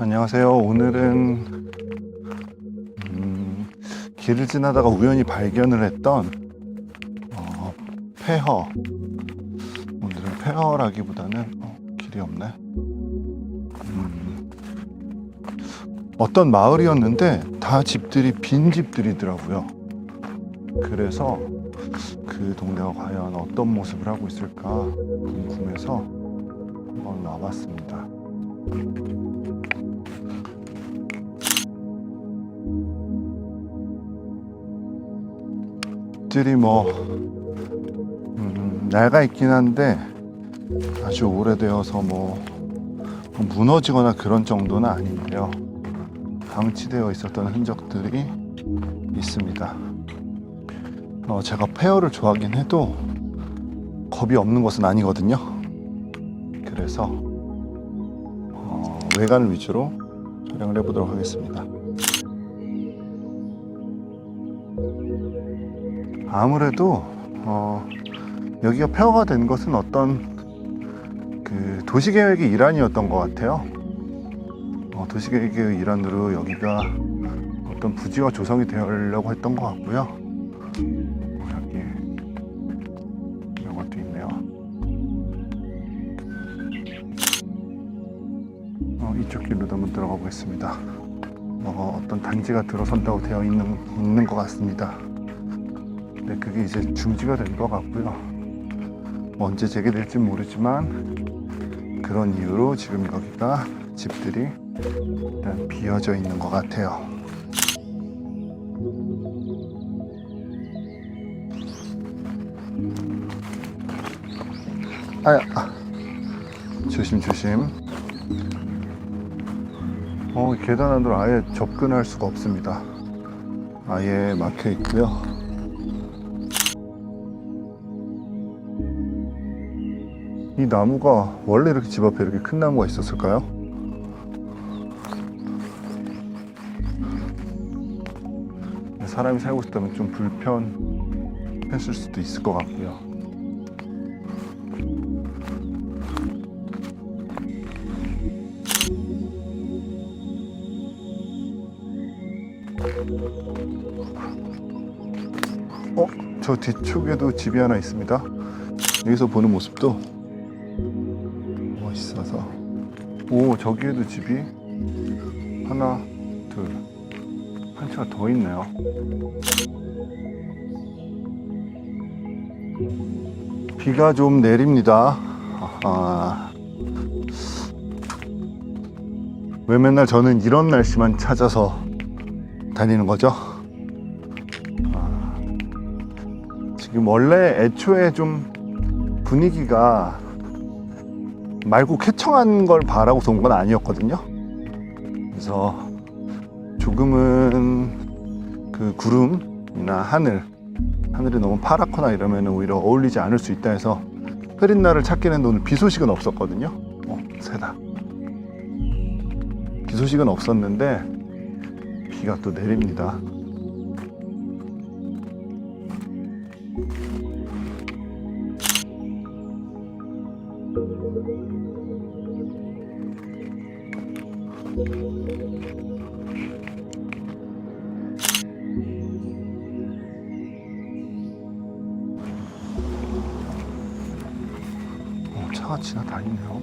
안녕하세요. 오늘은 음, 길을 지나다가 우연히 발견을 했던 어, 폐허. 오늘은 폐허라기보다는 어, 길이 없네. 음, 어떤 마을이었는데 다 집들이 빈 집들이더라고요. 그래서 그 동네가 과연 어떤 모습을 하고 있을까 궁금해서 한번 와봤습니다. 집들이 뭐 음, 낡아 있긴 한데 아주 오래되어서 뭐 무너지거나 그런 정도는 아닌데요. 방치되어 있었던 흔적들이 있습니다. 어, 제가 페어를 좋아하긴 해도 겁이 없는 것은 아니거든요. 그래서 어, 외관을 위주로 촬영을 해보도록 하겠습니다. 아무래도 어, 여기가 폐허가 된 것은 어떤 그 도시계획의 일환이었던 것 같아요. 어, 도시계획의 일환으로 여기가 어떤 부지가 조성이 되려고 했던 것 같고요. 어, 여기 이런 것도 있네요. 어, 이쪽 길로도 한번 들어가 보겠습니다. 어, 어떤 단지가 들어선다고 되어 있는, 있는 것 같습니다. 네, 그게 이제 중지가 된 것 같고요. 언제 재개될지 모르지만 그런 이유로 지금 여기가 집들이 일단 비어져 있는 것 같아요. 아야, 아. 조심 조심. 어, 계단 안으로 아예 접근할 수가 없습니다. 아예 막혀 있고요. 이 나무가 원래 이렇게 집 앞에 이렇게 큰 나무가 있었을까요? 사람이 살고 있다면 좀 불편했을 수도 있을 것 같고요. 어? 저 뒤쪽에도 집이 하나 있습니다. 여기서 보는 모습도 오 저기에도 집이? 하나 둘한 채가 더 있네요. 비가 좀 내립니다. 아, 왜 맨날 저는 이런 날씨만 찾아서 다니는 거죠? 아, 지금 원래 애초에 좀 분위기가 맑고 쾌청한 걸 바라고서 온 건 아니었거든요. 그래서 조금은 그 구름이나 하늘, 하늘이 너무 파랗거나 이러면 오히려 어울리지 않을 수 있다 해서 흐린 날을 찾긴 했는데 오늘 비 소식은 없었거든요. 어, 새다. 비 소식은 없었는데 비가 또 내립니다. 차가 지나다니네요.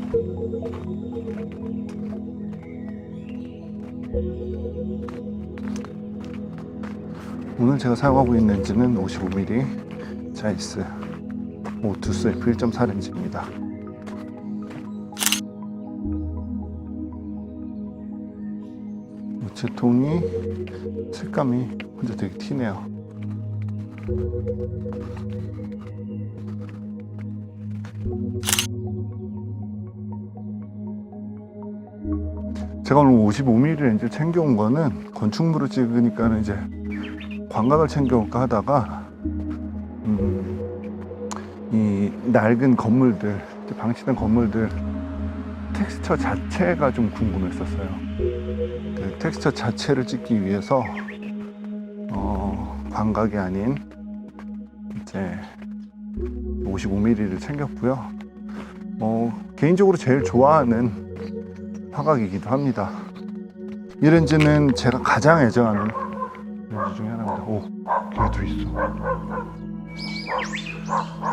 오늘 제가 사용하고 있는 렌즈는 55mm 자이스 오투스 F1.4 렌즈입니다. 우체통이 색감이 혼자 되게 티네요. 제가 오늘 55mm 렌즈 챙겨온 거는 건축물을 찍으니까는 이제 광각을 챙겨올까 하다가 음, 이 낡은 건물들 방치된 건물들 텍스처 자체가 좀 궁금했었어요. 그 텍스처 자체를 찍기 위해서 어, 광각이 아닌 이제 55mm를 챙겼고요. 어, 개인적으로 제일 좋아하는 화각이기도 합니다. 이 렌즈는 제가 가장 애정하는 렌즈 중에 하나입니다. 오, 개도 있어.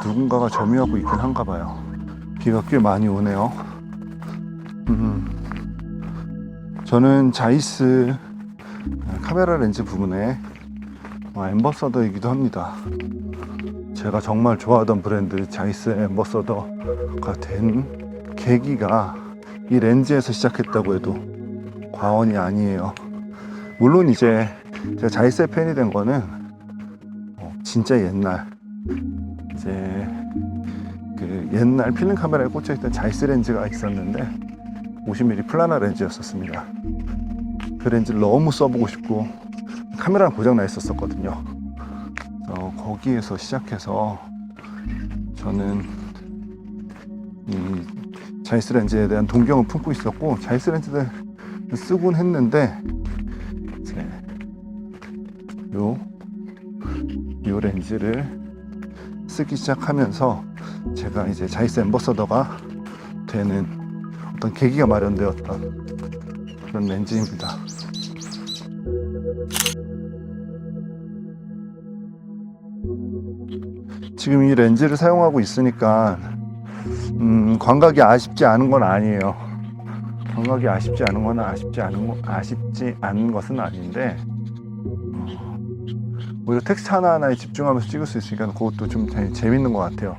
누군가가 점유하고 있긴 한가 봐요. 비가 꽤 많이 오네요. 음, 저는 자이스 카메라 렌즈 부분에 어, 엠버서더이기도 합니다. 제가 정말 좋아하던 브랜드 자이스 엠버서더가 된 계기가 이 렌즈에서 시작했다고 해도 과언이 아니에요. 물론 이제 제가 자이스의 팬이 된 거는 어, 진짜 옛날 이제 그 옛날 필름 카메라에 꽂혀 있던 자이스 렌즈가 있었는데 50mm 플라나 렌즈였었습니다. 그 렌즈를 너무 써보고 싶고 카메라는 고장 나 있었었거든요. 그래서 거기에서 시작해서 저는 이 자이스 렌즈에 대한 동경을 품고 있었고 자이스 렌즈를 쓰곤 했는데 요, 요 렌즈를 쓰기 시작하면서 제가 이제 자이스 엠버서더가 되는 어떤 계기가 마련되었던 그런 렌즈입니다. 지금 이 렌즈를 사용하고 있으니까 음, 광각이 아쉽지 않은 건 아니에요. 광각이 아쉽지 않은 건 아쉽지 않은 거, 아쉽지 않은 것은 아닌데 어, 오히려 텍스트 하나 하나에 집중하면서 찍을 수 있으니까 그것도 좀 재- 재밌는 것 같아요.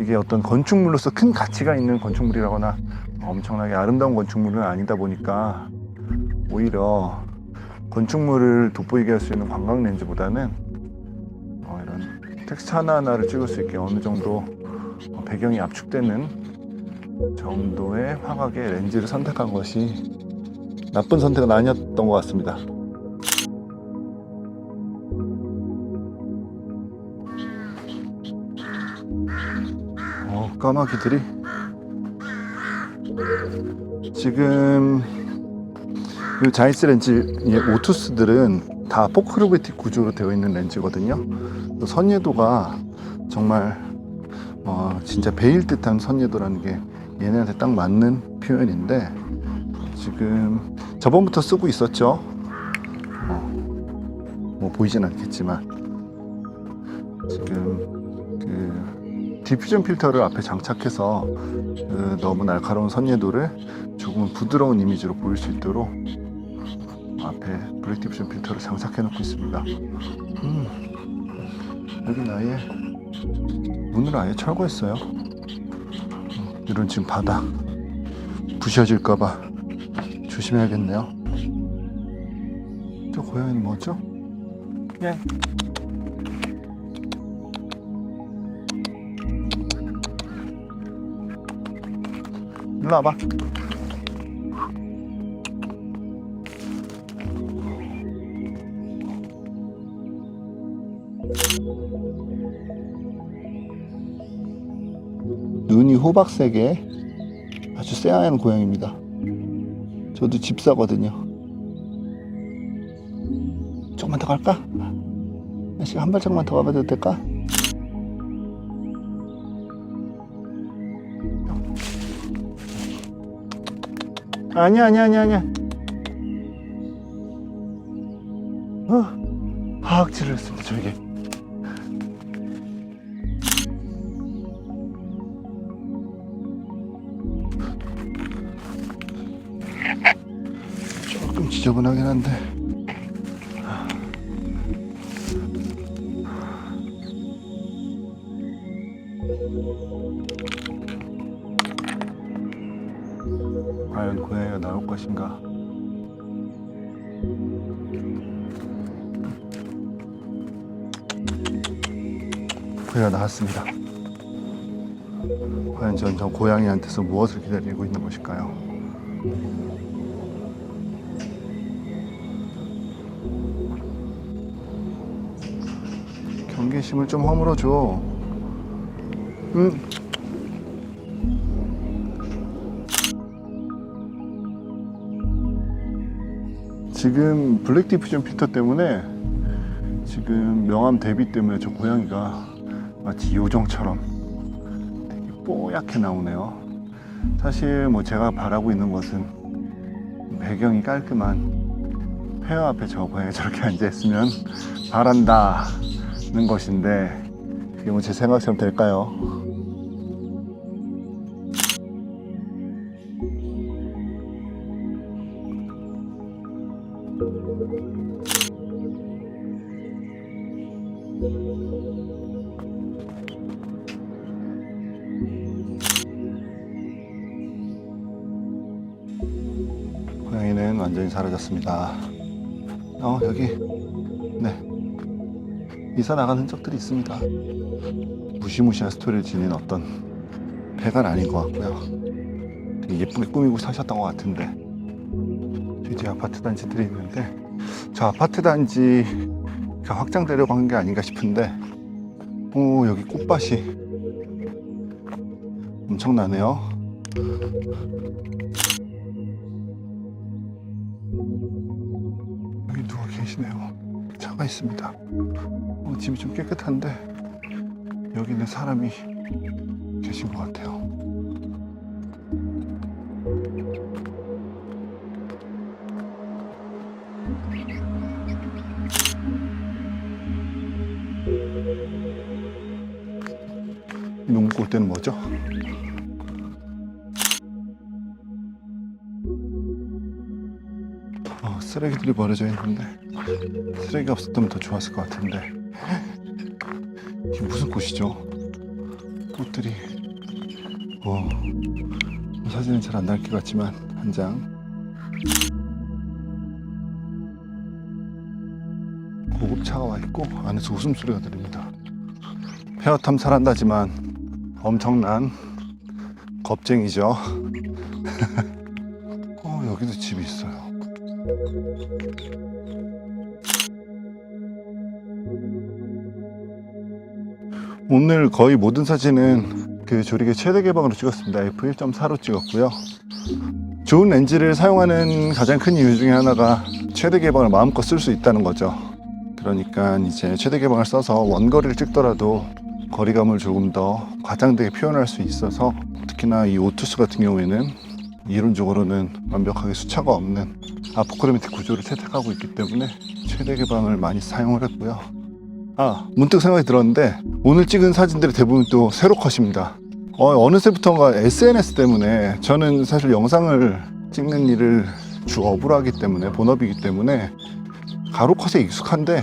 이게 어떤 건축물로서 큰 가치가 있는 건축물이라거나 엄청나게 아름다운 건축물은 아니다 보니까 오히려 건축물을 돋보이게 할 수 있는 관광 렌즈보다는 어, 이런 텍스트 하나하나를 찍을 수 있게 어느 정도 어, 배경이 압축되는 정도의 화각의 렌즈를 선택한 것이 나쁜 선택은 아니었던 것 같습니다. 어, 까마귀들이 지금 이 자이스 렌즈의 오투스들은 다 포크로베틱 구조로 되어 있는 렌즈거든요. 그 선예도가 정말 어, 진짜 베일 듯한 선예도라는 게 얘네한테 딱 맞는 표현인데 지금 저번부터 쓰고 있었죠. 어, 뭐 보이진 않겠지만 지금 그 디퓨전 필터를 앞에 장착해서 그 너무 날카로운 선예도를 조금 부드러운 이미지로 보일 수 있도록 앞에 블랙 디퓨전 필터를 장착해 놓고 있습니다. 음, 여기 아예 문을 아예 철거했어요. 음, 이런 지금 바닥 부셔질까봐 조심해야겠네요. 저 고양이는 뭐죠? 예. 일로 와봐. 호박색에 아주 새하얀 고양입니다. 저도 집사거든요. 조금만 더 갈까? 날씨가 한 발짝만 더 가봐도 될까? 아니야, 아니야, 아니야, 아니야. 어, 하악질을 했습니다, 저에게. 지저분하긴 한데. 과연 고양이가 나올 것인가? 고양이가 나왔습니다. 과연 전 저 고양이한테서 무엇을 기다리고 있는 것일까요? 경계심을 좀 허물어 줘. 음. 지금 블랙 디퓨전 필터 때문에 지금 명암 대비 때문에 저 고양이가 마치 요정처럼 되게 뽀얗게 나오네요. 사실 뭐 제가 바라고 있는 것은 배경이 깔끔한 폐허 앞에 저 고양이 저렇게 앉아있으면 바란다 는 것인데 그게 뭐 제 생각처럼 될까요? 고양이는 완전히 사라졌습니다. 어 여기 네 이사 나간 흔적들이 있습니다. 무시무시한 스토리를 지닌 어떤 배가 아닌 것 같고요. 되게 예쁘게 꾸미고 사셨던 것 같은데 뒤에 아파트 단지들이 있는데 저 아파트 단지가 확장되려고 한 게 아닌가 싶은데 오 여기 꽃밭이 엄청나네요. 여기 누가 계시네요. 차가 있습니다. 어, 집이 좀 깨끗한데 여기는 사람이 계신 것 같아요. 이 농구꽃대는 뭐죠? 어, 쓰레기들이 버려져 있는데 쓰레기가 없었다면 더 좋았을 것 같은데. 이게 무슨 꽃이죠? 꽃들이. 어, 사진은 잘안 나올 것 같지만 한 장. 고급차가 와 있고 안에서 웃음소리가 들립니다. 폐허 탐살한다지만 엄청난 겁쟁이죠. 어, 여기도 집이 있어요 오늘 거의 모든 사진은 그 조리개 최대 개방으로 찍었습니다. f1.4로 찍었고요. 좋은 렌즈를 사용하는 가장 큰 이유 중에 하나가 최대 개방을 마음껏 쓸 수 있다는 거죠. 그러니까 이제 최대 개방을 써서 원거리를 찍더라도 거리감을 조금 더 과장되게 표현할 수 있어서 특히나 이 오투스 같은 경우에는 이론적으로는 완벽하게 수차가 없는 아포크로매틱 구조를 채택하고 있기 때문에 최대 개방을 많이 사용을 했고요. 아 문득 생각이 들었는데 오늘 찍은 사진들이 대부분 또 세로 컷입니다. 어, 어느새부턴가 SNS 때문에 저는 사실 영상을 찍는 일을 주 업으로 하기 때문에 본업이기 때문에 가로 컷에 익숙한데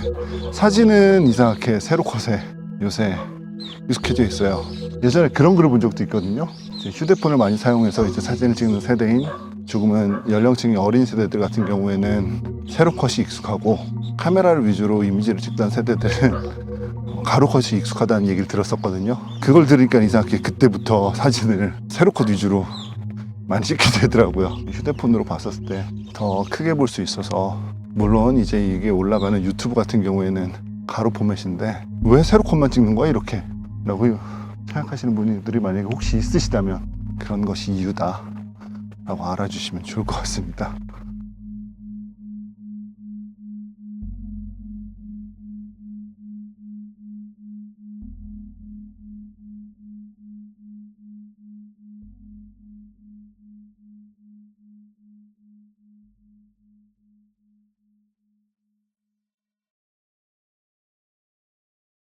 사진은 이상하게 세로 컷에 요새 익숙해져 있어요. 예전에 그런 글을 본 적도 있거든요. 휴대폰을 많이 사용해서 이제 사진을 찍는 세대인 조금은 연령층이 어린 세대들 같은 경우에는 세로 컷이 익숙하고 카메라를 위주로 이미지를 찍던 세대들은 가로 컷이 익숙하다는 얘기를 들었었거든요. 그걸 들으니까 이상하게 그때부터 사진을 세로 컷 위주로 많이 찍게 되더라고요. 휴대폰으로 봤었을 때 더 크게 볼 수 있어서 물론 이제 이게 올라가는 유튜브 같은 경우에는 가로 포맷인데 왜 세로 컷만 찍는 거야 이렇게 라고 생각하시는 분들이 만약에 혹시 있으시다면 그런 것이 이유다 라고 알아주시면 좋을 것 같습니다.